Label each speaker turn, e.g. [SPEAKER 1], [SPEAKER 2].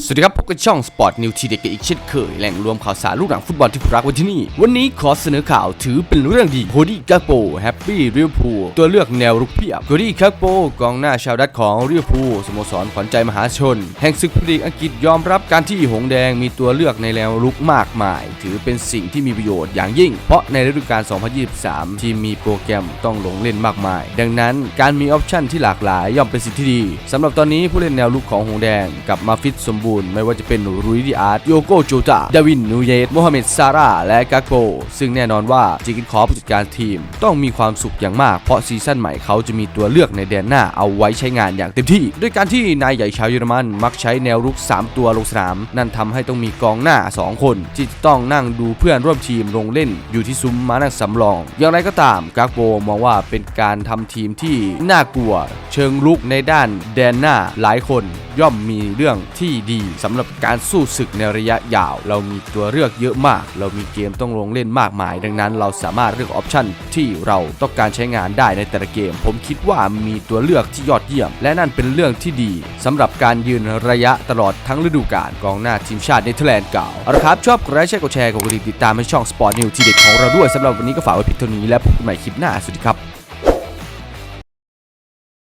[SPEAKER 1] สวัสดีครับพบกับช่อง Sport New ทีเด็กกันอีกเช่นเคย แหล่งรวมข่าวสารลูกหนังฟุตบอลที่รักไว้ที่นี่ วันนี้ขอเสนอข่าวถือเป็นเรื่องดีโคดี้กาโปแฮปปี้ริวพูตัวเลือกแนวรุกเพียบโคดี้กาโปกองหน้าชาวดัตของริวพูสโมสรขวัญใจมหาชน แห่งศึกพรีกอังกฤษยอมรับการที่หงแดงมีตัวเลือกในแนวรุกมากมาย ถือเป็นสิ่งที่มีประโยชน์อย่างยิ่ง เพราะในฤดูกาล 2023 ทีมมีโปรแกรมต้องลงเล่นมากมาย ดังนั้นการมีออปชั่นที่หลากหลายย่อมเป็นสิ่งที่ดีสำหรับตอนนี้ผู้เล่นแนวรุกของหงแดงกลับมาฟิตสมบูรณ์ไม่ว่าจะเป็นรุยดิอาร์ตโยโกโจตาดาวินนูเยสโมฮัมเหม็ดซาร่าและกาโกซึ่งแน่นอนว่าจิกินคอผู้จัดการทีม ต้องมีความสุขอย่างมากเพราะซีซั่นใหม่เขาจะมีตัวเลือกในแดนหน้าเอาไว้ใช้งานอย่างเต็มที่ ด้วยการที่นายใหญ่ชาวเยอรมันมักใช้แนวรุก 3 ตัวลงสนาม นั่นทำให้ต้องมีกองหน้า 2 คนที่จะต้องนั่งดูเพื่อนร่วมทีมลงเล่นอยู่ที่ซุ้มมานั่งสำรอง อย่างไรก็ตามกาโกมองว่าเป็นการทำทีมที่น่ากลัว เชิงลุกในด้านแดนหน้าหลายคนย่อมมีเรื่องที่ดีสำหรับการสู้ศึกในระยะยาว เรามีตัวเลือกเยอะมาก เรามีเกมต้องลงเล่นมากมาย ดังนั้นเราสามารถเลือกออปชันที่เราต้องการใช้งานได้ในแต่ละเกม ผมคิดว่ามีตัวเลือกที่ยอดเยี่ยม และนั่นเป็นเรื่องที่ดีสำหรับการยืนระยะตลอดทั้งฤดูกาลกองหน้าทีมชาติเนเธอร์แลนด์เก่าเอาละครับชอบกดไลค์แชร์กดแชร์กดติดตามให้ช่อง Sport News ทีเด็ดของเราด้วยสำหรับวันนี้ก็ฝากไว้เพียงเท่านี้และพบกันใหม่คลิปหน้าสวัสดีครับ